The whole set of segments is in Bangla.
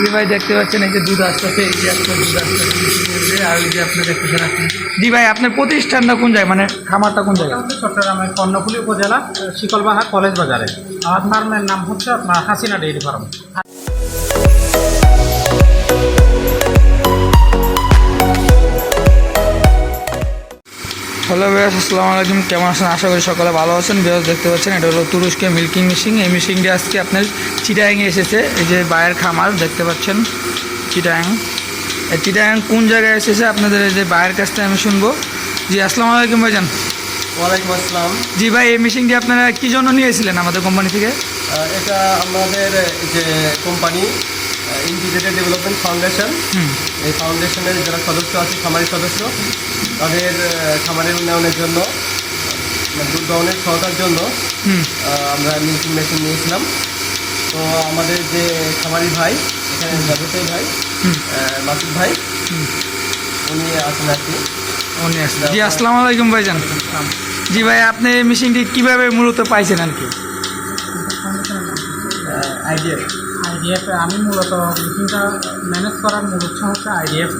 জি ভাই, দেখতে পাচ্ছেন এই যে দুধ আসতেছে, এই যে একটা দুধ আসতেছে আর এই যে আপনার দেখতেছেন আপনি জি ভাই, আপনার প্রতিষ্ঠানটা কোন জায়গায়? মানে খামারটা কোন জায়গায়? চট্টগ্রামের কর্ণফুলি উপজেলা, শিকলবাহা কলেজ বাজারে। আপনার ফার্মের নাম হচ্ছে আপনার হাসিনা ডেইরি ফার্ম হ্যালো বেয়াস আসসালামু আলাইকুম। কেমন আছেন? আশা করি সকালে ভালো আছেন। বেয়াস দেখতে পাচ্ছেন এটা হলো তুরস্কের মিল্কিং মেশিন। এই মেশিনটি আজকে আপনার চিটায়াংয়ে এসেছে। এই যে বায়ের খামার দেখতে পাচ্ছেন চিটায়াং এই চিটায়াং কোন জায়গায় এসেছে? আপনাদের এই যে বায়ের কাছ থেকে আমি শুনব। জি আসসালামু আলাইকুম ভাইজান। ওয়ালাইকুম আসসালাম। জি ভাই এই মেশিনটি আপনারা কী জন্য নিয়েছিলেন আমাদের কোম্পানি থেকে? এটা আমাদের যে কোম্পানি ইন্টিগ্রেটেড ডেভেলপমেন্ট ফাউন্ডেশন এই ফাউন্ডেশনের যারা সদস্য আছে খামারি সদস্য তাদের আহ, খামারের উন্নয়নের জন্য মানে দুধ দহনের সহায়তার জন্য আমরা মিল্কিং মেশিন নিয়েছিলাম। তো আমাদের যে খামারি ভাই এখানে ব্যবসায়ী ভাই মাসুদ ভাই উনি আছেন আর কি। উনি আসছেন জি আসসালামু আলাইকুম ভাইজান। জি ভাই আপনি এই মেশিনটি কীভাবে মূলত পাইছেন আর কি? আইডিএফ। আইডিএফ আমি মূলত মিটিংটা ম্যানেজ করার মূল উৎসাহ হচ্ছে আইডিএফ।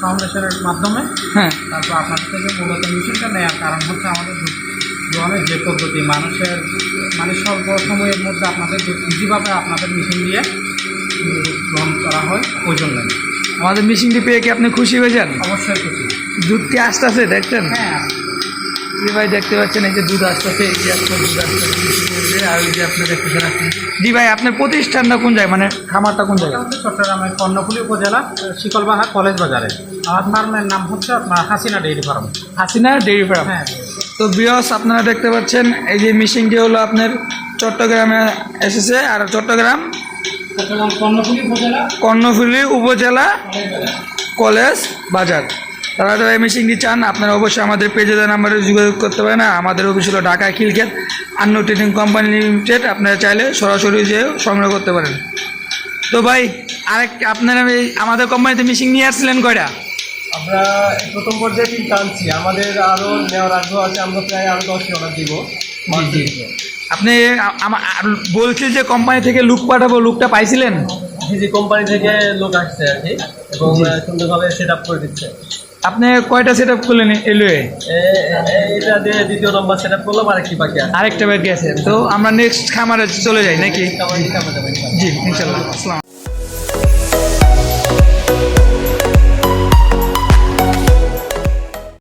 ফাউন্ডেশনের মাধ্যমে হ্যাঁ। তারপর আপনার থেকে মূলত মিশনটা নেওয়ার কারণ হচ্ছে আমাদের দুধ দোয়ানের যে পদ্ধতি মানুষের মানে স্বল্প সময়ের মধ্যে আপনাদের ইজিভাবে আপনাদের মেশিন দিয়ে গ্রহণ করা হয় ওই জন্য আমাদের মেশিনটি পেয়ে কি আপনি খুশি হয়েছেন অবশ্যই খুশি। দুধ কি আসতেছে দেখছেন? হ্যাঁ। জি ভাই দেখতে পাচ্ছেন এই যে দুধ আস্তে আসতেছে এই যে একটা দুধ আসতেছে আর এই যে আপনি দেখতেছেন আপনি জি ভাই আপনার প্রতিষ্ঠানটা কোন জায়গায়? মানে খামারটা কোন জায়গায়? চট্টগ্রামের কর্ণফুলী উপজেলা শিকলবাহা কলেজ বাজারে। ফার্মের নাম হচ্ছে আপনার Hasina dairy farm. Hasina dairy farm. হ্যাঁ। তো বিয়স আপনারা দেখতে পাচ্ছেন এই যে মেশিনটি হলো আপনার চট্টগ্রামে এসেছে। আর চট্টগ্রাম কর্ণফুলী উপজেলা। কর্ণফুলী উপজেলা কলেজ বাজার। তারা যারা এই মেশিনটি চান আপনারা অবশ্যই আমাদের পেজে নাম্বারে যোগাযোগ করতে পারেন। আমাদের অফিস হলো ঢাকা খিলক্ষেত আন্ন ট্রেডিং কোম্পানি লিমিটেড আপনারা চাইলে সরাসরি যেয়ে সংগ্রহ করতে পারেন। তো ভাই আরেক আপনারা এই আমাদের কোম্পানিতে মেশিন নিয়ে আসছিলেন কয়টা? আমরা প্রথম পর্যায়ে তিনটা আনছি। আমাদের আরও নেওয়ার আগ্রহ আছে আমরা প্রায় আরও দশটি অর্ডার দিব। জি, জি। আপনি আ- আমা- আর বলছিল যে কোম্পানি থেকে লুক পাঠাবো লুকটা পাইছিলেন? ভিজি কোম্পানি থেকে লোক আসছে আর কি এবং জি। সুন্দরভাবে সেট আপ করে দিচ্ছে। আপনি কয়টা সেট আপ করলেন এলোয়ে এ- এ- এটা দিয়ে দ্বিতীয় নম্বর সেট আপ করলাম আর কি বাকি আছে। আরেকটা ব্যাগ গেছে তো আমরা নেক্সট খামারে চলে যাই নাকি। জি ইনশাল্লাহ। আসসালাম